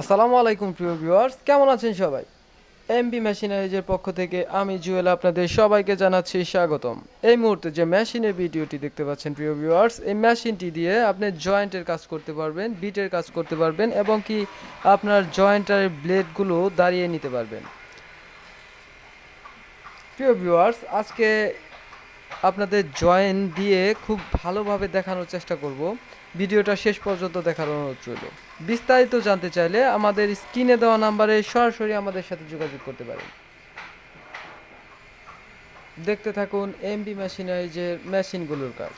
আসসালামু আলাইকুম, প্রিয় ভিউয়ার্স কেমন আছেন সবাই? এমবি মেশিনারিজের পক্ষ থেকে আমি জুয়েল আপনাদের সবাইকে জানাচ্ছি স্বাগতম। এই মুহূর্তে যে মেশিনের ভিডিওটি দেখতে পাচ্ছেন, প্রিয় ভিউয়ার্স এই মেশিনটি দিয়ে আপনি জয়েন্টের কাজ করতে পারবেন বিটের কাজ করতে পারবেন এবং কি আপনার জয়েন্টের ব্লেডগুলো দাঁড়িয়ে নিতে পারবেন। প্রিয় ভিউয়ার্স আজকে আপনাদের জয়েন দিয়ে খুব ভালোভাবে দেখানোর চেষ্টা করব। ভিডিওটা শেষ পর্যন্ত দেখার অনুরোধ রইল। বিস্তারিত জানতে চাইলে আমাদের স্ক্রিনে দেওয়া নাম্বারে সরাসরি আমাদের সাথে যোগাযোগ করতে পারেন। দেখতে থাকুন এমবি মেশিনারিজের মেশিনগুলোর কাজ।